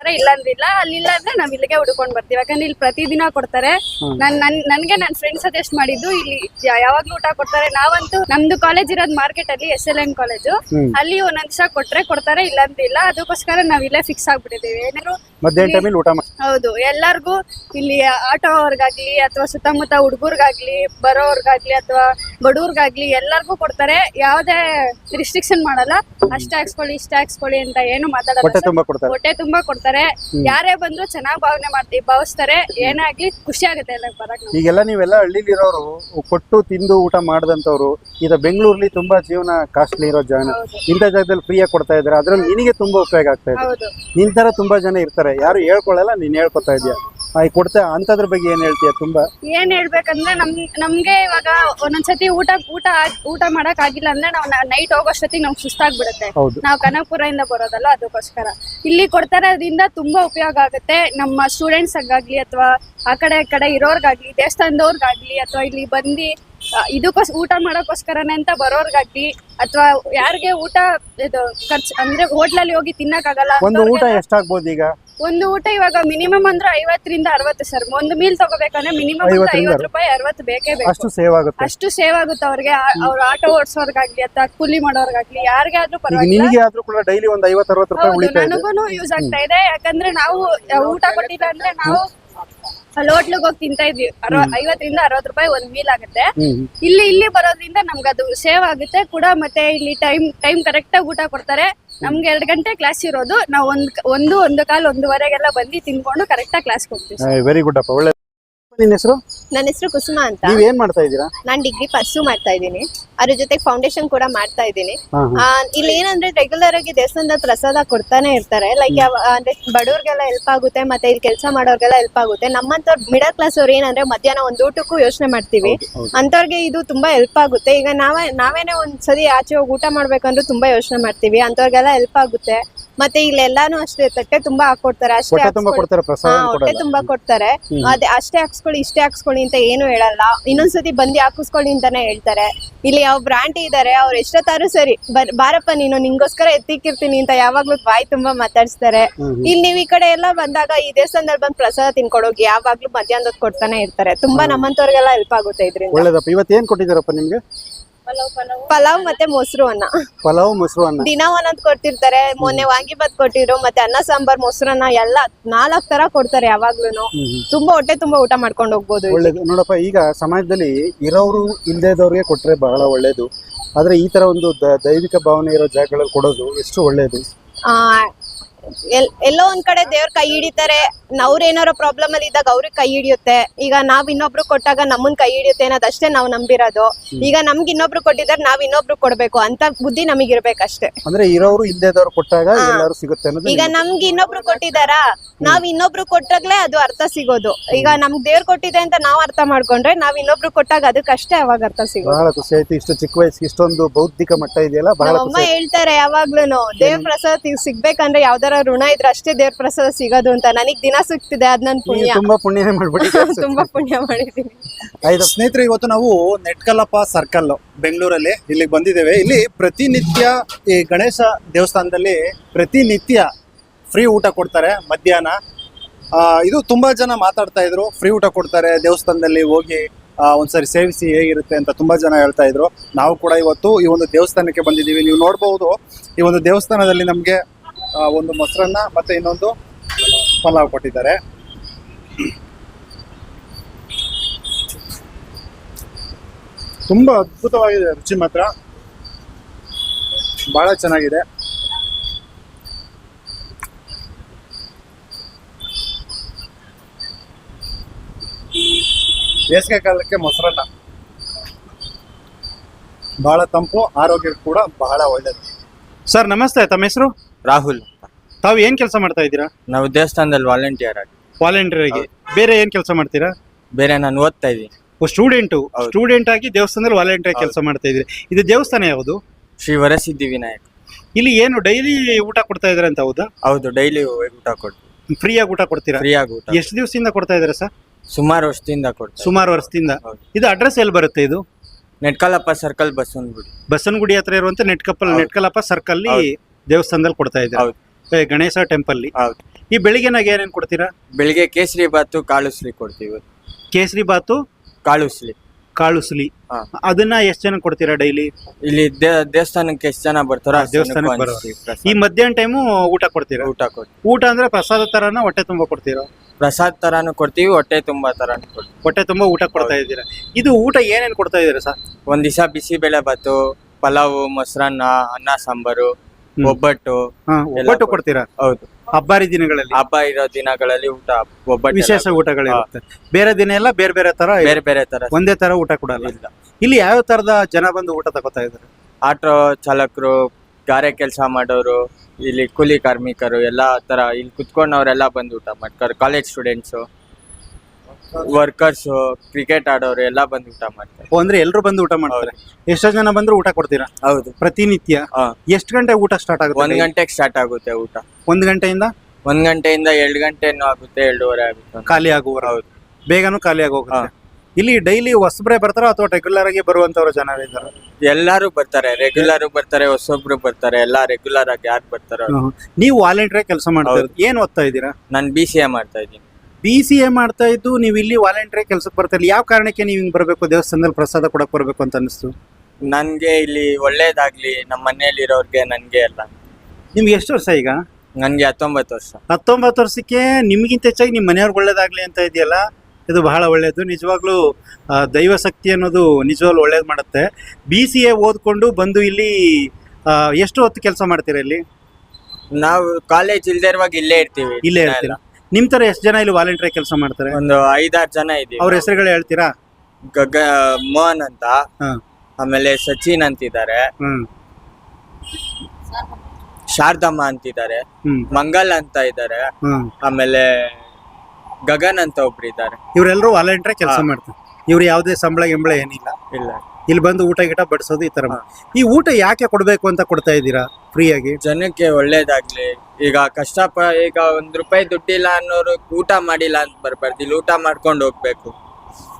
ಇಲ್ಲ ಇಲ್ಲಾಂದ್ರಿಲ್ಲ ಇಲ್ಲ ಅಲ್ಲಿ ಇಲ್ಲ ಅಂದ್ರೆ ನಾವ್ ಇಲ್ಲಿಗೆ ಹುಡ್ಕೊಂಡ್ ಬರ್ತೀವಿ. ಯಾಕಂದ್ರೆ ಇಲ್ಲಿ ಪ್ರತಿದಿನ ಕೊಡ್ತಾರೆ. ನನ್ ನನ್ ನನ್ಗೆ ನನ್ ಫ್ರೆಂಡ್ ಸಜೆಸ್ಟ್ ಮಾಡಿದ್ದು ಇಲ್ಲಿ ಯಾ- ಯಾವಾಗ್ಲೂ ಊಟ ಕೊಡ್ತಾರೆ. ನಾವಂತೂ ನಮ್ದು ಕಾಲೇಜ್ ಇರೋದ್ ಮಾರ್ಕೆಟ್ ಅಲ್ಲಿ ಎಸ್ ಎಲ್ ಎನ್ ಕಾಲೇಜು ಅಲ್ಲಿ ಒಂದೊಂದ್ ದಿವಸ ಕೊಟ್ರೆ ಕೊಡ್ತಾರೆ ಇಲ್ಲ ಅಂದ್ರೆ ಇಲ್ಲ. ಅದಕ್ಕೋಸ್ಕರ ನಾವ್ ಇಲ್ಲೇ ಫಿಕ್ಸ್ ಆಗ್ಬಿಟ್ಟಿದೀವಿ ಏನಾದ್ರು ಮಧ್ಯಾಹ್ನ ಟೈಮಲ್ಲಿ ಊಟ ಮಾಡಿ ಹೌದು. ಎಲ್ಲಾರ್ಗು ಇಲ್ಲಿ ಆಟೋ ಅವ್ರಿಗಾಗ್ಲಿ ಅಥವಾ ಸುತ್ತಮುತ್ತ ಹುಡುಗರ್ಗಾಗ್ಲಿ ಬರೋರ್ಗಾಗ್ಲಿ ಅಥವಾ ಬಡವ್ರಿಗಾಗ್ಲಿ ಎಲ್ಲರಿಗೂ ಕೊಡ್ತಾರೆ. ಯಾವ್ದೇ ರಿಸ್ಟ್ರಿಕ್ಷನ್ ಮಾಡಲ್ಲ. ಅಷ್ಟು ಹಾಕ್ಸ್ಕೊಳ್ಳಿ ಇಷ್ಟ ಹಾಕ್ಸ್ಕೊಳ್ಳಿ ಅಂತ ಏನು ಮಾತಾಡೋದು ಹೊಟ್ಟೆ. ತುಂಬಾ ಕೊಡ್ತಾರೆ. ಹೊಟ್ಟೆ ತುಂಬಾ ಕೊಡ್ತಾರೆ. ಯಾರೇ ಬಂದ್ರು ಚೆನ್ನಾಗ್ ಭಾವನೆ ಮಾಡ್ತೀವಿ ಭಾವಿಸ್ತಾರೆ. ಏನೇ ಆಗ್ಲಿ ಖುಷಿ ಆಗುತ್ತೆ ಎಲ್ಲ ಬರಕ್ ನಮ್ಗೆ. ಈಗೆಲ್ಲ ನೀವೆಲ್ಲ ಹಳ್ಳಿಲಿರೋರು ಕೊಟ್ಟು ತಿಂದು ಊಟ ಮಾಡದಂತವ್ರು ಈಗ ಬೆಂಗಳೂರಲ್ಲಿ ತುಂಬಾ ಜೀವನ ಕಾಸ್ಟ್ಲಿ ಇರೋ ಹೌದು. ಇಂಥ ಜಾಗದಲ್ಲಿ ಫ್ರೀಯಾಗಿ ಕೊಡ್ತಾ ಇದ್ದಾರೆ. ಅದ್ರಲ್ಲಿ ನಿನಗೆ ತುಂಬಾ ಉಪಯೋಗ ಆಗ್ತಾ ಇದೆ. ಹೌದು. ನಿನ್ ತರ ತುಂಬಾ ಜನ ಇರ್ತಾರೆ. ಯಾರು ಹೇಳ್ಕೊಳ್ಳಲ್ಲ ನೀನ್ ಹೇಳ್ಕೊತಾ ಇದೀಯ. ಕೊಡ್ತಾ ಅಂತದ್ರ ಬಗ್ಗೆ ಏನ್ ಹೇಳ್ತೀಯ ತುಂಬಾ? ಏನ್ ಹೇಳ್ಬೇಕಂದ್ರೆ ನಮ್ ನಮ್ಗೆ ಇವಾಗ ಒಂದೊಂದ್ಸತಿ ಊಟ ಊಟ ಆಗ್- ಊಟ ಮಾಡಕ್ ಆಗಿಲ್ಲ ಅಂದ್ರೆ ನಾವ್ ನೈಟ್ ಹೋಗೋಷ್ಟೊತ್ತಿಗೆ ನಮ್ಗೆ ಸುಸ್ತಾಗ್ಬಿಡುತ್ತೆ. ಹೌದು. ನಾವು ಕನಕಪುರದಿಂದ ಬರೋದಲ್ಲ ಅದಕ್ಕೋಸ್ಕರ. ಇಲ್ಲಿ ಕೊಡ್ತಾರೋದ್ರಿಂದ ತುಂಬಾ ಉಪಯೋಗ ಆಗುತ್ತೆ. ನಮ್ಮ ಸ್ಟೂಡೆಂಟ್ಸ್ ಆಗಾಗ್ಲಿ ಅಥವಾ ಆ ಕಡೆ ಈ ಕಡೆ ಇರೋರ್ಗಾಗ್ಲಿ ದೇವಸ್ಥಾನದವ್ರಿಗಾಗ್ಲಿ ಅಥವಾ ಇಲ್ಲಿ ಬಂದಿ ಇದಕ್ಕೋಸ್ ಊಟ ಮಾಡೋಕ್ಕೋಸ್ಕರನೇ ಅಂತ ಬರೋರ್ಗಾಗ್ಲಿ ಅಥವಾ ಯಾರಿಗೆ ಊಟ ಇದು ಖರ್ಚು ಅಂದ್ರೆ ಹೋಟ್ಲಲ್ಲಿ ಹೋಗಿ ತಿನ್ನಕ್ಕಾಗಲ್ಲ ಒಂದು ಊಟ ಅಂಥವ್ರಿಗೆಲ್ಲ ಎಷ್ಟಾಗ್ಬೋದು ಈಗ? ಒಂದು ಊಟ ಇವಾಗ ಮಿನಿಮಮ್ ಅಂದ್ರೆ ಐವತ್ತರಿಂದ ಅರವತ್ತು ಸರ್. ಒಂದು ಮೀಲ್ ತಗೋಬೇಕಂದ್ರೆ ಮಿನಿಮಮ್ ಐವತ್ತರಿಂದ ಐವತ್ತು ರೂಪಾಯಿ ಅರವತ್ತು ಬೇಕೇ ಬೇಕು. ಅಷ್ಟು ಸೇವ್ ಆಗುತ್ತೆ. ಅಷ್ಟು ಸೇವ್ ಆಗುತ್ತೆ ಅವ್ರಿಗೆ. ಅವ್ರ ಆಟೋ ಓಡಿಸೋರ್ಗಾಗ್ಲಿ ಅಥವಾ ಕೂಲಿ ಮಾಡೋರ್ಗಾಗ್ಲಿ ಯಾರಿಗಾದ್ರೂ ಈಗ ಪರವಾಗಿಲ್ಲ. ನಿನಗೆ ಆದ್ರೂ ಕೂಡ ಡೈಲಿ ಒಂದು ಐವತ್ತು ಅರವತ್ತು ರೂಪಾಯಿ ಹೌದು ಉಳಿತಾ ಇದೆ. ನನಗೂ ಯೂಸ್ ಆಗ್ತಾ ಇದೆ. ಯಾಕಂದ್ರೆ ನಾವು ಊಟ ಕೊಟ್ಟಿಲ್ಲ ಅಂದ್ರೆ ನಾವು ಅಲ್ಲಿ ಹೋಟ್ಲಿಗೆ ಹೋಗಿ ತಿಂತಾ ಇದ್ವಿ. ಐವತ್ತರಿಂದ ಅರವತ್ ರೂಪಾಯಿ ಒಂದ್ ಮೀಲ್ ಆಗುತ್ತೆ. ಇಲ್ಲಿ ಇಲ್ಲಿ ಬರೋದ್ರಿಂದ ನಮ್ಗೆ ಅದು ಸೇವ್ ಆಗುತ್ತೆ ಕೂಡ ಮತ್ತೆ ಇಲ್ಲಿ ಟೈಮ್ ಟೈಮ್ ಕರೆಕ್ಟ್ ಆಗಿ ಊಟ ಕೊಡ್ತಾರೆ. ನಮ್ಗೆ ಎರಡ್ ಗಂಟೆ ಕ್ಲಾಸ್ ಇರೋದು. ನಾವು ಒಂದ್ ಒಂದು ಒಂದು ಕಾಲ್ ಒಂದೂವರೆಗೆಲ್ಲ ಬಂದು ತಿನ್ಕೊಂಡು ಕರೆಕ್ಟ್ ಆಗಿ ಕ್ಲಾಸ್ ಹೋಗ್ತೀವಿ. ವೆರಿ ಗುಡ್ ಅಪ್ಪ. ಒಳ್ಳೆ ನಿನ್ನ ಹೆಸರು? ನನ್ನ ಹೆಸರು ಕುಸುಮ ಅಂತ. ನೀವ್ ಏನ್ ಮಾಡ್ತಾ ಇದ್ದೀರಾ? ನಾನ್ ಡಿಗ್ರಿ ಪರ್ಸ್ಯೂ ಮಾಡ್ತಾ ಇದ್ದೀನಿ. ಅದ್ರ ಜೊತೆ ಫೌಂಡೇಶನ್ ಕೂಡ ಮಾಡ್ತಾ ಇದ್ದೀನಿ. ಇಲ್ಲಿ ಏನಂದ್ರೆ ರೆಗ್ಯುಲರ್ ಆಗಿ ದೇವಸ್ಥಾನದ ಪ್ರಸಾದ ಕೊಡ್ತಾನೆ ಇರ್ತಾರೆ. ಲೈಕ್ ಅಂದ್ರೆ ಬಡವ್ರಿಗೆಲ್ಲ ಹೆಲ್ಪ್ ಆಗುತ್ತೆ ಮತ್ತೆ ಇಲ್ಲಿ ಕೆಲಸ ಮಾಡೋರ್ಗೆಲ್ಲ ಹೆಲ್ಪ್ ಆಗುತ್ತೆ. ನಮ್ಮಂತ ಮಿಡಲ್ ಕ್ಲಾಸ್ ಅವ್ರು ಏನಂದ್ರೆ ಮಧ್ಯಾಹ್ನ ಒಂದ್ ಊಟಕ್ಕೂ ಯೋಚನೆ ಮಾಡ್ತೀವಿ. ಅಂತವ್ರಿಗೆ ಇದು ತುಂಬಾ ಹೆಲ್ಪ್ ಆಗುತ್ತೆ. ಈಗ ನಾವೇ ನಾವೇನೆ ಒಂದ್ಸರಿ ಆಚೆ ಹೋಗಿ ಊಟ ಮಾಡ್ಬೇಕಂದ್ರೂ ತುಂಬಾ ಯೋಚನೆ ಮಾಡ್ತೀವಿ. ಅಂತವ್ರಿಗೆಲ್ಲ ಹೆಲ್ಪ್ ಆಗುತ್ತೆ. ಮತ್ತೆ ಇಲ್ಲೆಲ್ಲಾನು ಅಷ್ಟೇ ತಟ್ಟೆ ತುಂಬಾ ಹಾಕೊಡ್ತಾರೆ ಅಷ್ಟೇ ಹೊಟ್ಟೆ ತುಂಬಾ ಕೊಡ್ತಾರೆ ಅದೇ ಅಷ್ಟೇ ಹಾಕ್ಸ್ಕೊಳ್ಳಿ ಇಷ್ಟೇ ಹಾಕ್ಸ್ಕೊಳ್ಳಿ ಅಂತ ಏನು ಹೇಳಲ್ಲ. ಇನ್ನೊಂದ್ಸತಿ ಬಂದಿ ಹಾಕಿಸ್ಕೊಳ್ಳಿ ಅಂತಾನೆ ಹೇಳ್ತಾರೆ. ಇಲ್ಲಿ ಯಾವ ಬ್ರಾಂಡ್ ಇದಾರೆ ಅವ್ರು ಎಷ್ಟೊತ್ತಾರು ಸರಿ ಬರ್ ಬಾರಪ್ಪ ನೀನು ನಿಂಗೋಸ್ಕರ ಎತ್ತಿಕ್ಕಿರ್ತೀನಿ ಅಂತ ಯಾವಾಗ್ಲೂ ಬಾಯಿ ತುಂಬಾ ಮಾತಾಡ್ಸ್ತಾರೆ. ಇಲ್ಲಿ ನೀವ್ ಈ ಕಡೆ ಎಲ್ಲ ಬಂದಾಗ ಈ ದೇವಸ್ಥಾನದಲ್ಲಿ ಬಂದ್ ಪ್ರಸಾದ ತಿನ್ಕೊಡೋಗಿ ಯಾವಾಗ್ಲೂ ಮಧ್ಯಾಹ್ನದ ಕೊಡ್ತಾನೆ ಇರ್ತಾರೆ. ತುಂಬಾ ನಮ್ಮಂತವ್ರಿಗೆಲ್ಲ ಹೆಲ್ಪ್ ಆಗುತ್ತೆ ಇದ್ರಿಂದ. ಒಳ್ಳೇದಪ್ಪ. ಇವತ್ತು ಏನ್ ಕೊಟ್ಟಿದ್ದಾರಪ್ಪ ನಿಮ್ಗೆ? ಪಲಾವ್ ಮತ್ತೆ ಮೊಸರು ಅನ್ನ. ಪಲಾವ್ ಮೊಸರು ಅನ್ನ. ದಿನ ಒಂದೊಂದ್ ಕೊಡ್ತಿರ್ತಾರೆ ಮೊನ್ನೆ ವಾಂಗಿಬಾತ್ ಕೊಟ್ಟಿದ್ರು ಮತ್ತೆ ಅನ್ನ ಸಾಂಬಾರ್ ಮೊಸರನ್ನ ಎಲ್ಲ ನಾಲ್ಕ್ ತರ ಕೊಡ್ತಾರೆ ಹ್ಮ್. ತುಂಬಾ ಹೊಟ್ಟೆ ತುಂಬಾ ಊಟ ಮಾಡ್ಕೊಂಡು ಹೋಗ್ಬೋದು ಒಳ್ಳೇದು. ನೋಡಪ್ಪ ಈಗ ಸಮಾಜದಲ್ಲಿ ಇರೋರು ಇಲ್ದೇದವ್ರಿಗೆ ಕೊಟ್ರೆ ಬಹಳ ಒಳ್ಳೇದು. ಆದ್ರೆ ಈ ತರ ಒಂದು ದ- ದೈವಿಕ ಭಾವನೆ ಇರೋ ಜಾಗಗಳಲ್ಲಿ ಕೊಡೋದು ಎಷ್ಟು ಒಳ್ಳೇದು? ಎಲ್ಲೋ ಒಂದ್ ಕಡೆ ದೇವ್ರ ಕೈ ಹಿಡಿತಾರೆ. ಅವ್ರ ಏನಾರೋ ಪ್ರಾಬ್ಲಮ್ ಅಲ್ಲಿ ಇದ್ದಾಗ ಅವ್ರಿಗೆ ಕೈ ಹಿಡಿಯುತ್ತೆ. ಈಗ ನಾವ್ ಇನ್ನೊಬ್ರು ಕೊಟ್ಟಾಗ ನಮ್ಮನ್ ಕೈ ಹಿಡಿಯುತ್ತೆ ಅನ್ನೋದಷ್ಟೇ ನಾವ್ ನಂಬಿರೋದು. ಈಗ ನಮ್ಗೆ ಇನ್ನೊಬ್ರು ಕೊಟ್ಟಿದ್ದಾರೆ ನಾವ್ ಇನ್ನೊಬ್ರು ಕೊಡ್ಬೇಕು ಅಂತ ಬುದ್ಧಿ ನಮಗ್ ಇರ್ಬೇಕಷ್ಟೇ ಅಂದ್ರೆ ಇರೋರು ಇಲ್ದೇದವ್ರು ಕೊಟ್ಟಾಗ ಎಲ್ಲರೂ ಸಿಗುತ್ತೆ ಅನ್ನೋದು ಈಗ ನಮ್ಗೆ ಇನ್ನೊಬ್ರು ಕೊಟ್ಟಿದಾರ ನಾವ್ ಇನ್ನೊಬ್ರು ಕೊಟ್ಟಾಗ್ಲೇ ಅದು ಅರ್ಥ ಸಿಗೋದು. ಈಗ ನಮ್ಗ್ ದೇವ್ರ ಕೊಟ್ಟಿದೆ ಅಂತ ನಾವ್ ಅರ್ಥ ಮಾಡ್ಕೊಂಡ್ರೆ ನಾವ್ ಇನ್ನೊಬ್ರು ಕೊಟ್ಟಾಗ ಅದಕ್ಕಷ್ಟೇ ಅವಾಗ ಅರ್ಥ ಸಿಗೋದು. ಬಹಳ ಖುಷಿ ಆಯ್ತು. ಇಷ್ಟು ಚಿಕ್ಕ ವಯಸ್ಸಿಗೆ ಇಷ್ಟೊಂದು ಬೌದ್ಧಿಕ ಮಟ್ಟ ಇದೆಯಲ್ಲ ಬಹಳ ಖುಷಿ ಆಯ್ತು. ಹೇಳ್ತಾರೆ ಯಾವಾಗ್ಲೂ ದೇವ್ರ ಪ್ರಸಾದ ಸಿಗ್ಬೇಕಂದ್ರೆ ಯಾವ್ದಾರ ಋಣ ಇದ್ರೆ ಅಷ್ಟೇ ದೇವ್ರ ಪ್ರಸಾದ ಸಿಗೋದು ಅಂತ. ನನಗ್ ದಿನ ಸಿಗ್ತಿದೆ ಅದ್ ನನ್ ಪುಣ್ಯ. ತುಂಬಾ ಪುಣ್ಯನೇ ಮಾಡ್ಬಿಟ್ಟು ತುಂಬಾ ಪುಣ್ಯ ಮಾಡಿದೀನಿ. ಆಯ್ತು. ಸ್ನೇಹಿತರೆ ಇವತ್ತು ನಾವು ನೆಟ್ಕಲ್ಲಪ್ಪ ಸರ್ಕಲ್ ಬೆಂಗಳೂರಲ್ಲಿ ಇಲ್ಲಿಗೆ ಬಂದಿದ್ದೇವೆ. ಇಲ್ಲಿ ಪ್ರತಿನಿತ್ಯ ಈ ಗಣೇಶ ದೇವಸ್ಥಾನದಲ್ಲಿ ಪ್ರತಿನಿತ್ಯ ಫ್ರೀ ಊಟ ಕೊಡ್ತಾರೆ ಮಧ್ಯಾಹ್ನ. ಆ, ಇದು ತುಂಬಾ ಜನ ಮಾತಾಡ್ತಾ ಇದ್ರು. ಫ್ರೀ ಊಟ ಕೊಡ್ತಾರೆ ದೇವಸ್ಥಾನದಲ್ಲಿ ಹೋಗಿ ಒಂದ್ಸರಿ ಸೇವಿಸಿ ಹೇಗಿರುತ್ತೆ ಅಂತ ತುಂಬಾ ಜನ ಹೇಳ್ತಾ ಇದ್ರು. ನಾವು ಕೂಡ ಇವತ್ತು ಈ ಒಂದು ದೇವಸ್ಥಾನಕ್ಕೆ ಬಂದಿದ್ದೀವಿ. ನೀವು ನೋಡಬಹುದು ಈ ಒಂದು ದೇವಸ್ಥಾನದಲ್ಲಿ ನಮಗೆ ಒಂದು ಮೊಸರನ್ನ ಮತ್ತೆ ಇನ್ನೊಂದು ಪಲಾವ್ ಕೊಟ್ಟಿದ್ದಾರೆ. ತುಂಬಾ ಅದ್ಭುತವಾಗಿದೆ, ರುಚಿ ಮಾತ್ರ. ಬಹಳ ಚೆನ್ನಾಗಿದೆ. ಬೇಸಿಗೆ ಕಾಲಕ್ಕೆ ಮೊಸರನ್ನ. ಬಹಳ ತಂಪು, ಆರೋಗ್ಯಕ್ಕೆ ಕೂಡ ಬಹಳ ಒಳ್ಳೇದು. ಸರ್, ನಮಸ್ತೆ, ತಮ್ಮ ಹೆಸರು? ರಾಹುಲ್ ತಾವು ಏನ್ ಕೆಲಸ ಮಾಡ್ತಾ ಇದ್ದೀರಾ? ನಾವು ದೇವಸ್ಥಾನದಲ್ಲಿ ವಾಲಂಟಿಯರ್ ಆಗಿ. ವಾಲಂಟಿಯರ್ ಆಗಿ ಬೇರೆ ಏನ್ ಕೆಲಸ ಮಾಡ್ತೀರಾ? ಬೇರೆ ನಾನು ಓದ್ತಾ ಇದ್ದೀನಿ. ಸ್ಟೂಡೆಂಟು. ಸ್ಟೂಡೆಂಟ್ ಆಗಿ ದೇವಸ್ಥಾನದಲ್ಲಿ ವಾಲಂಟಿಯರ್ ಕೆಲಸ ಮಾಡ್ತಾ ಇದ್ರಿ ಇದು ದೇವಸ್ಥಾನ ಯಾವುದು? ಶ್ರೀ ವರಸಿದ್ಧಿ ವಿನಾಯಕ್. ಇಲ್ಲಿ ಏನು ಡೈಲಿ ಊಟ ಕೊಡ್ತಾ ಇದಾರೆ ಅಂತ ಹೌದಾ? ಹೌದು ಡೈಲಿ ಊಟ ಕೊಡ್ತೀವಿ. ಫ್ರೀ ಆಗಿ ಊಟ ಕೊಡ್ತೀರಾ? ಫ್ರೀ ಆಗಿ ಊಟ ಎಷ್ಟು ದಿವಸದಿಂದ ಕೊಡ್ತಾ ಇದಾರೆ ಸರ್? ಸುಮಾರು ವರ್ಷದಿಂದ ಕೊಡ್ತೀವಿ ಸುಮಾರು ವರ್ಷದಿಂದ. ಹೌದು. ಇದು ಅಡ್ರೆಸ್ ಎಲ್ಲಿ ಬರುತ್ತೆ ಇದು? ನೆಟ್ಕಲಪ್ಪ ಸರ್ಕಲ್ ಬಸ್ ಒಂದ್ಬಿಡಿ ಬಸವನಗುಡಿ ಹತ್ರ ಇರುವಂತ ನೆಟ್ಕಪ್ಪಲ್ ಹೌದು. ನೆಟ್ಕಲಪ್ಪ ಸರ್ಕಲ್ ಹೌದು. ದೇವಸ್ಥಾನದಲ್ಲಿ ಕೊಡ್ತಾ ಇದ್ದಾರೆ? ಹೌದು. ಏ, ಗಣೇಶ ಟೆಂಪಲ್ ಹೌದು. ಈ ಬೆಳಿಗ್ಗೆನಾಗ ಏನೇನ್ ಕೊಡ್ತೀರಾ? ಬೆಳಿಗ್ಗೆ ಕೇಸರಿ ಬಾತು ಕಾಳುಸ್ಲಿ ಕೊಡ್ತೀವಿ. ಕೇಸರಿ ಬಾತು ಕಾಳುಸ್ಲಿ ಕಾಳುಸ್ಲಿ ಹಾ. ಅದನ್ನ ಎಷ್ಟು ಜನ ಕೊಡ್ತೀರಾ ಡೈಲಿ? ಇಲ್ಲಿ ದೇ- ದೇವಸ್ಥಾನಕ್ಕೆ ಎಷ್ಟು ಜನ ಬರ್ತಾರ ಹಾ, ಅಷ್ಟ್ ಜನಕ್ಕೂ ದೇವಸ್ಥಾನಕ್ಕೆ ಬರೋ. ಹಂಚ್ತೀವಿ ಪ್ರಸಾದ. ಈ ಮಧ್ಯಾಹ್ನ ಟೈಮು ಊಟ ಕೊಡ್ತೀರಾ? ಊಟ ಕೊಡ್ತೀವಿ. ಊಟ ಅಂದ್ರೆ ಪ್ರಸಾದ ತರನ ಹೊಟ್ಟೆ ತುಂಬಾ ಕೊಡ್ತೀರಾ? ಪ್ರಸಾದ್ ತರಾನು ಕೊಡ್ತೀವಿ ಹೊಟ್ಟೆ ತುಂಬಾ ತರಾನು ಕೊಡ್ತೀವಿ. ಹೊಟ್ಟೆ ತುಂಬಾ ಊಟ ಕೊಡ್ತಾ ಇದ್ದೀರಾ? ಇದು ಊಟ ಏನೇನ್ ಕೊಡ್ತಾ ಇದ್ದೀರಾ ಸರ್? ಒಂದ್ ದಿವಸ ಬಿಸಿಬೇಳೆ ಬಾತು ಪಲಾವು ಮೊಸರನ್ನ ಅನ್ನ ಸಾಂಬಾರು. ಒಬ್ಬಟ್ಟು ಒಬ್ಬಟ್ಟು ಕೊಡ್ತೀರಾ? ಹೌದು. ಹಬ್ಬ ದಿನಗಳಲ್ಲಿ? ಹಬ್ಬ ಇರೋ ದಿನಗಳಲ್ಲಿ ಊಟ ಒಬ್ಬಟ್ಟು ವಿಶೇಷ ಊಟಗಳು ಊಟಗಳಿರುತ್ತೆ. ಬೇರೆ ದಿನ ಎಲ್ಲ ಬೇರೆ ಬೇರೆ ತರ ಬೇರೆ ಬೇರೆ ತರ. ಒಂದೇ ತರ ಊಟ ಕೊಡಲ್ಲ. ಇಲ್ಲ. ಇಲ್ಲಿ ಯಾವ ತರದ ಜನ ಬಂದು ಊಟ ತಗೋತಾ ಇದಾರೆ ಆಟೋ ಚಾಲಕರು ಗಾರೆ ಕೆಲಸ ಮಾಡೋರು ಇಲ್ಲಿ ಕೂಲಿ ಕಾರ್ಮಿಕರು ಎಲ್ಲಾ ತರ ಇಲ್ಲಿ ಕುತ್ಕೊಂಡವ್ರೆಲ್ಲ ಬಂದು ಊಟ ಮಾಡ್ತಾರೆ. ಕಾಲೇಜ್ ಸ್ಟೂಡೆಂಟ್ಸು ವರ್ಕರ್ಸು ಕ್ರಿಕೆಟ್ ಆಡೋರು ಎಲ್ಲ ಬಂದು ಊಟ ಮಾಡ್ತಾರೆ. ಓ, ಅಂದ್ರೆ ಎಲ್ರು ಬಂದು ಊಟ ಮಾಡ್ತಾರೆ? ಎಷ್ಟೋ ಜನ ಬಂದ್ರು ಊಟ ಕೊಡ್ತೀರಾ? ಹೌದು. ಪ್ರತಿನಿತ್ಯ? ಹಾ. ಎಷ್ಟು ಗಂಟೆ ಊಟ ಸ್ಟಾರ್ಟ್ ಒಂದ್ ಆಗುತ್ತೆ ಗಂಟೆಗೆ ಸ್ಟಾರ್ಟ್ ಆಗುತ್ತೆ ಊಟ. ಒಂದ್ ಗಂಟೆಯಿಂದ? ಒಂದ್ ಗಂಟೆಯಿಂದ ಎರಡ್ ಗಂಟೆನೂ ಆಗುತ್ತೆ ಎರಡೂವರೆ ಆಗುತ್ತೆ ಖಾಲಿ ಆಗುವ ಹೌದು. ಬೇಗನೂ ಖಾಲಿ ಆಗೋಗುತ್ತೆ? ಇಲ್ಲಿ ಡೈಲಿ ಹೊಸಬ್ರೆ ಬರ್ತಾರ ಅಥವಾ ರೆಗ್ಯುಲರ್ ಆಗಿ ಬರುವಂತವ್ರು ಜನ ಇದ್ದಾರೆ? ಎಲ್ಲಾರು ಬರ್ತಾರೆ ರೆಗ್ಯುಲರ್ ಬರ್ತಾರೆ ಹೊಸೊಬ್ರು ಬರ್ತಾರೆ ಎಲ್ಲಾ ರೆಗ್ಯುಲರ್ ಆಗಿ ಯಾರು ಬರ್ತಾರ ನೀವು ವಾಲಂಟಿಯರ್ ಕೆಲಸ ಮಾಡ್ತಾ ಇರೋದು. ಏನ್ ಓದ್ತಾ ಇದ್ದೀರಾ? ನಾನು ಬಿ ಸಿ ಎ ಮಾಡ್ತಾ ಇದ್ದೀನಿ. ಬಿ ಸಿ ಎ ಮಾಡ್ತಾ ಇದ್ದು ನೀವು ಇಲ್ಲಿ ವಾಲಂಟಿಯರ್ ಕೆಲಸಕ್ಕೆ ಬರ್ತಾ ಇಲ್ಲ ಯಾವ ಕಾರಣಕ್ಕೆ ನೀವು ಹಿಂಗೆ ಬರಬೇಕು? ದೇವಸ್ಥಾನದಲ್ಲಿ ಪ್ರಸಾದ ಕೊಡಕ್ಕೆ ಬರಬೇಕು ಅಂತ ಅನಿಸ್ತು ನನಗೆ ಇಲ್ಲಿ ಒಳ್ಳೇದಾಗ್ಲಿ ನಮ್ಮ ಮನೆಯಲ್ಲಿರೋರಿಗೆ ನನಗೆ ಎಲ್ಲ. ನಿಮ್ಗೆ ಎಷ್ಟು ವರ್ಷ ಈಗ? ನನಗೆ ಹತ್ತೊಂಬತ್ತು ವರ್ಷ. ಹತ್ತೊಂಬತ್ತು ವರ್ಷಕ್ಕೆ ನಿಮಗಿಂತ ಹೆಚ್ಚಾಗಿ ನಿಮ್ಮ ಮನೆಯವ್ರಿಗೆ ಒಳ್ಳೇದಾಗಲಿ ಅಂತ ಇದೆಯಲ್ಲ? ಇದು ಬಹಳ ಒಳ್ಳೆಯದು ನಿಜವಾಗ್ಲೂ ದೈವ ಶಕ್ತಿ ಅನ್ನೋದು ನಿಜವಾಗ್ಲೂ ಒಳ್ಳೇದು ಮಾಡುತ್ತೆ. ಬಿ ಸಿ ಎ ಓದ್ಕೊಂಡು ಬಂದು ಇಲ್ಲಿ ಎಷ್ಟು ಹೊತ್ತು ಕೆಲಸ ಮಾಡ್ತೀರಾ ಇಲ್ಲಿ? ನಾವು ಕಾಲೇಜ್ ಇಲ್ದೇ ಇರುವಾಗ ಇಲ್ಲೇ ಇರ್ತೀವಿ. ಇಲ್ಲೇ ಇರ್ತೀರಾ? ನಿಮ್ ತರ ಎಷ್ಟು ಜನ ಇಲ್ಲಿ ವಾಲಂಟಿಯರ್ ಕೆಲಸ ಮಾಡ್ತಾರೆ? ಒಂದು ಐದಾರು ಜನ ಇದೀವಿ ಅವ್ರ ಹೆಸರುಗಳು ಹೇಳ್ತೀರಾ? ಗಗ ಮೋಹನ್ ಅಂತ. ಹಾ. ಆಮೇಲೆ ಸಚಿನ್ ಅಂತಿದ್ದಾರೆ. ಹ್ಮ್. ಶಾರದಮ್ಮ ಅಂತಿದ್ದಾರೆ. ಹ್ಮ್. ಮಂಗಲ್ ಅಂತ ಇದ್ದಾರೆ. ಹ್ಮ್. ಆಮೇಲೆ ಗಗನ್ ಅಂತ ಒಬ್ರು ಇದ್ದಾರೆ. ಇವರೆಲ್ಲರೂ ವಾಲಂಟಿಯರ್ ಕೆಲಸ ಹಾ. ಮಾಡ್ತಾರೆ. ಇವ್ರು ಯಾವುದೇ ಸಂಬಳ ಗಿಂಬಳ ಏನಿಲ್ಲ. ಇಲ್ಲ. ಇಲ್ಲಿ ಬಂದು ಊಟ ಗಿಟ ಬಡಿಸೋದು ಈ ತರ ಈ ಊಟ ಯಾಕೆ ಕೊಡ್ಬೇಕು ಅಂತ ಕೊಡ್ತಾ ಇದ್ದೀರಾ ಫ್ರೀ ಆಗಿ ಜನಕ್ಕೆ ಒಳ್ಳೇದಾಗ್ಲಿ. ಈಗ ಕಷ್ಟಪ ಈಗ ಒಂದ್ ರೂಪಾಯಿ ದುಡ್ಡಿಲ್ಲ ಅನ್ನೋರು ಊಟ ಮಾಡಿಲ್ಲ ಅಂತ ಬರ್ಬಾರ್ದು. ಇಲ್ಲಿ ಊಟ ಮಾಡ್ಕೊಂಡು ಹೋಗ್ಬೇಕು.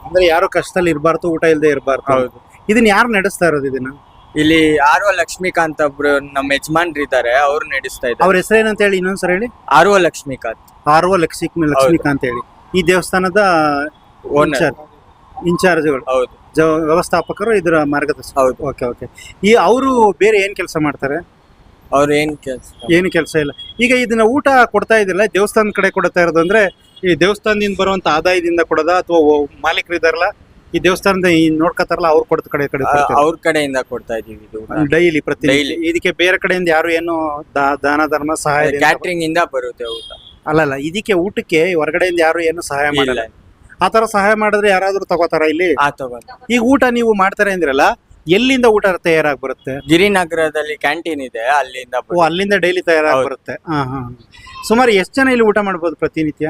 ಅಂದ್ರೆ ಯಾರು ಕಷ್ಟದಲ್ಲಿ ಇರಬಾರ್ದು ಊಟ ಇಲ್ಲದೆ ಇರಬಾರ್ದು. ಹೌದು. ಇದನ್ನ ಯಾರು ನಡೆಸ್ತಾ ಇರೋದು ಇದನ್ನ? ಇಲ್ಲಿ ಆರ್ ಒ ಲಕ್ಷ್ಮೀಕಾಂತ್ ಒಬ್ರು ನಮ್ಮ ಯಜಮಾನ್ರು ಇದ್ದಾರೆ. ಅವ್ರು ನಡೆಸ್ತಾ ಇದ್ದಾರೆ. ಅವ್ರ ಹೆಸರೇನಂತ ಹೇಳಿ ಇನ್ನೊಂದ್ಸರಿ ಹೇಳಿ. R O Lakshmikant. R O Lakshmi Lakshmikant ಹೇಳಿ. ಈ ದೇವಸ್ಥಾನದ ಓನರ್ ಇನ್ಚಾರ್ಜ್ಗಳು. ಹೌದು. ವ್ಯವಸ್ಥಾಪಕರು ಇದರ ಮಾರ್ಗದರ್ಶಕ. ಹೌದು. Okay okay. ಈ ಅವರು ಬೇರೆ ಏನ್ ಕೆಲಸ ಮಾಡ್ತಾರೆ? ಅವ್ರು ಏನ್ ಕೆಲಸ? ಏನು ಕೆಲಸ ಇಲ್ಲ. ಈಗ ಇದನ್ನ ಊಟ ಕೊಡ್ತಾ ಇದಿಲ್ಲ ದೇವಸ್ಥಾನದ ಕಡೆ ಕೊಡ್ತಾ ಇರೋದು ಅಂದ್ರೆ ಈ ದೇವಸ್ಥಾನದಿಂದ ಬರುವಂತ ಆದಾಯದಿಂದ ಕೊಡೋದಾ ಅಥವಾ ಮಾಲೀಕರು ಇದಾರಲ್ಲ ಈ ದೇವಸ್ಥಾನದ ಈ ನೋಡ್ಕೊತಾರಲ್ಲ ಅವ್ರು ಕೊಡ್ತ ಕಡೆ ಕಡೆ ಅವ್ರ ಕಡೆಯಿಂದ ಕೊಡ್ತಾ ಇದೀವಿ ಇದು ಡೈಲಿ ಪ್ರತಿ Daily. ಇದಕ್ಕೆ ಬೇರೆ ಕಡೆಯಿಂದ ಯಾರು ಏನು ದಾ- ದಾನ ಧರ್ಮ ಸಹಾಯ ಕ್ಯಾಟ್ರಿಂಗ್ ಇಂದ ಬರುತ್ತೆ ಊಟ. ಅಲ್ಲಲ್ಲ ಇದಕ್ಕೆ ಊಟಕ್ಕೆ ಹೊರಗಡೆಯಿಂದ ಯಾರು ಏನು ಸಹಾಯ ಇಲ್ಲ ಮಾಡಲ್ಲ. ಆ ತರ ಸಹಾಯ ಮಾಡಿದ್ರೆ ಯಾರಾದ್ರೂ ತಗೋತಾರ ಇಲ್ಲಿ? ಆ ತಗೋ ಈಗ ಊಟ ನೀವು ಮಾಡ್ತಾರೆ ಅಂದ್ರಲ್ಲ ಎಲ್ಲಿಂದ ಊಟ ತಯಾರಾಗಿ ಬರುತ್ತೆ? ಗಿರಿನಗರದಲ್ಲಿ ಕ್ಯಾಂಟೀನ್ ಇದೆ ಅಲ್ಲಿಂದ ಓ ಬರುತ್ತೆ. ಅಲ್ಲಿಂದ ಡೈಲಿ ತಯಾರಾಗಿ ಹೌದು. ಬರುತ್ತೆ. ಹಾ ಹಾ ಸುಮಾರು ಎಷ್ಟು ಜನ ಇಲ್ಲಿ ಊಟ ಮಾಡಬಹುದು ಪ್ರತಿನಿತ್ಯ?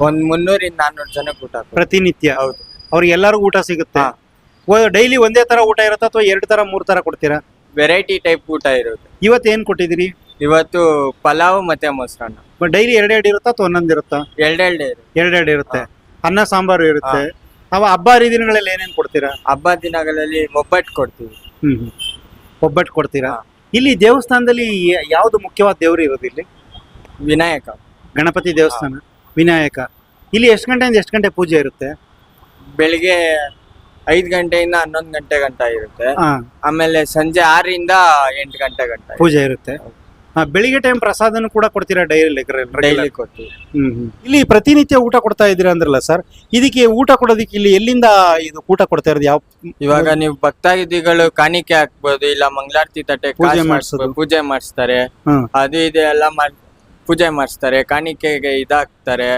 ಒಂದ್ ಮುನ್ನೂರಿಂದ ನಾನ್ನೂರು ಜನಕ್ಕೆ ಊಟ. ಪ್ರತಿನಿತ್ಯ? ಹೌದು. ಅವ್ರಿಗೆ ಎಲ್ಲರಿಗೂ ಊಟ ಸಿಗುತ್ತೆ? ಹಾ. ಡೈಲಿ ಒಂದೇ ತರ ಊಟ ಇರುತ್ತಾ ಅಥವಾ ಎರಡು ತರ ಮೂರ್ ತರ ಕೊಡ್ತೀರಾ? ವೆರೈಟಿ ಟೈಪ್ ಊಟ ಇರುತ್ತೆ. ಇವತ್ತು ಏನ್ ಕೊಟ್ಟಿದ್ದೀರಿ? ಇವತ್ತು ಪಲಾವ್ ಮತ್ತೆ ಮೊಸರನ್ನ. ಡೈಲಿ ಎರಡೆರಡು ಇರುತ್ತಾ ಅಥವಾ ಒಂದೊಂದು ಇರುತ್ತಾ? ಎರಡೆರಡೆ ಇರುತ್ತೆ. ಎರಡೆರಡು ಇರುತ್ತೆ. ಅನ್ನ ಸಾಂಬಾರು ಇರುತ್ತೆ. ನಾವು ಹಬ್ಬ ಹರಿದಿನಗಳಲ್ಲಿ ಏನೇನ್ ಕೊಡ್ತೀರಾ? ಹಬ್ಬ ದಿನಗಳಲ್ಲಿ ಒಬ್ಬಟ್ಟು ಕೊಡ್ತೀವಿ. ಹ್ಮ್. ಒಬ್ಬಟ್ಟು ಕೊಡ್ತೀರಾ? ಇಲ್ಲಿ ದೇವಸ್ಥಾನದಲ್ಲಿ ಯ- ಯಾವ್ದು ಮುಖ್ಯವಾದ ದೇವ್ರು ಇರೋದು ಇಲ್ಲಿ? ವಿನಾಯಕ. ಗಣಪತಿ ದೇವಸ್ಥಾನ ವಿನಾಯಕ. ಇಲ್ಲಿ ಎಷ್ಟು ಗಂಟೆಯಿಂದ ಎಷ್ಟು ಗಂಟೆ ಪೂಜೆ ಇರುತ್ತೆ? ಬೆಳಿಗ್ಗೆ ಐದು ಗಂಟೆಯಿಂದ ಹನ್ನೊಂದು ಗಂಟೆ ಗಂಟ ಇರುತ್ತೆ. ಹಾ. ಆಮೇಲೆ ಸಂಜೆ ಆರರಿಂದ ಎಂಟು ಗಂಟೆ ಗಂಟ ಪೂಜೆ ಇರುತ್ತೆ. ಬೆಳಿಗ್ಗೆ ಟೈಮ್ ಪ್ರಸಾದನು ಕೂಡ ಕೊಡ್ತೀರಾ ಡೈಲಿ ಡೈಲಿ ಕೊಡ್ತೀವಿ. ಇಲ್ಲಿ ಪ್ರತಿನಿತ್ಯ ಊಟ ಕೊಡ್ತಾ ಇದ್ದೀರಾ ಅಂದ್ರಲ್ಲ ಸರ್? ಇದಕ್ಕೆ ಊಟ ಕೊಡೋದಕ್ಕೆ ಇಲ್ಲಿ ಎಲ್ಲಿಂದ ಇದು ಊಟ ಕೊಡ್ತಾ ಇರೋದು? ಯಾವ ಇವಾಗ ನೀವು ಭಕ್ತಾದಿಗಳು ಕಾಣಿಕೆ ಹಾಕ್ಬೋದು ಇಲ್ಲ ಮಂಗಳಾರತಿ ತಟ್ಟೆ ಪೂಜೆ ಮಾಡಿಸೋದು. ಪೂಜೆ ಮಾಡಿಸ್ತಾರೆ. ಅದು ಇದು ಎಲ್ಲ ಪೂಜೆ ಮಾಡಿಸ್ತಾರೆ ಕಾಣಿಕೆಗೆ ಇದಾಕ್ತಾರೆ.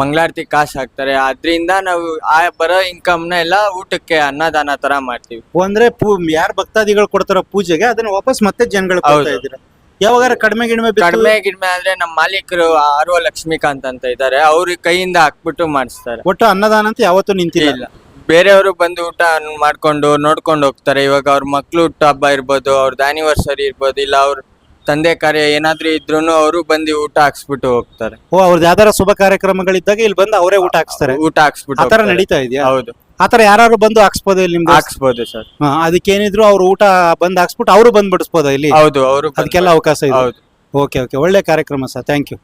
ಮಂಗಳಾರತಿ ಕಾಸು ಹಾಕ್ತಾರೆ. ಅದ್ರಿಂದ ನಾವು ಆ ಬರೋ ಇನ್ಕಮ್ನ ಎಲ್ಲ ಊಟಕ್ಕೆ ಅನ್ನದಾನ ತರ ಮಾಡ್ತೀವಿ. ಅಂದ್ರೆ ಯಾರು ಭಕ್ತಾದಿಗಳು ಕೊಡ್ತಾರೋ ಪೂಜೆಗೆ ಅದನ್ನ ವಾಪಸ್ ಮತ್ತೆ ಜನಗಳು ಕೊಡ್ತಾ ಹೌದು. ಇದ್ದೀರಾ? ಯಾವಾಗಾರ ಕಡಿಮೆ ಗಿಡಮೆ ಬಿತ್ತು- ಕಡಿಮೆ ಗಿಡ್ಮೆ ಅಂದ್ರೆ ನಮ್ಮ ಮಾಲೀಕರು ಆರ್ವ ಲಕ್ಷ್ಮೀಕಾಂತ್ ಅಂತ ಇದ್ದಾರೆ. ಅವ್ರ ಕೈಯಿಂದ ಹಾಕ್ಬಿಟ್ಟು ಮಾಡಿಸ್ತಾರೆ. ಒಟ್ಟು ಅನ್ನದಾನ ಅಂತ ಯಾವತ್ತೂ ನಿಂತಿಲ್ಲ. ಇಲ್ಲ. ಬೇರೆಯವರು ಬಂದು ಊಟ ಮಾಡ್ಕೊಂಡು ನೋಡ್ಕೊಂಡು ಹೋಗ್ತಾರೆ. ಇವಾಗ ಅವ್ರ ಮಕ್ಳು ಹುಟ್ಟು ಹಬ್ಬ ಇರ್ಬೋದು ಅವ್ರದ್ದು ಆನಿವರ್ಸರಿ ಇರ್ಬೋದು ಇಲ್ಲ ಅವ್ರ ತಂದೆ ಕಾರ್ಯ ಏನಾದ್ರೂ ಇದ್ರು ಅವರು ಬಂದು ಊಟ ಹಾಕ್ಸ್ಬಿಟ್ಟು ಹೋಗ್ತಾರೆ. ಓ ಅವ್ರದ್ದು ಯಾವ್ದಾರ ಶುಭ ಕಾರ್ಯಕ್ರಮಗಳಿದ್ದಾಗ ಇಲ್ಲಿ ಬಂದು ಅವರೇ ಊಟ ಹಾಕ್ಸ್ತಾರೆ. ಊಟ ಹಾಕ್ಸ್ಬಿಟ್ಟು ಆತರ ಹೋಗ್ತಾರೆ. ನಡೀತಾ ಇದೆಯಾ? ಹೌದು. ಆತರ ಯಾರು ಬಂದು ಹಾಕ್ಸ್ಬೋದು ಇಲ್ಲಿ ನಿಮ್ಗೆ? ಹಾಕ್ಸ್ಬೋದು ಸರ್. ಅದಕ್ಕೇನಿದ್ರು ಅವ್ರು ಊಟ ಬಂದ್ ಹಾಕ್ಸ್ಬಿಟ್ಟು ಅವರು ಬಂದ್ ಬಿಡಿಸ್ಬೋದಾ ಇಲ್ಲಿ? ಹೌದು ಅವರು ಅದಕ್ಕೆಲ್ಲ ಅವಕಾಶ ಇದೆ. ಹೌದು. Okay okay. ಒಳ್ಳೆ ಕಾರ್ಯಕ್ರಮ ಸರ್. Thank you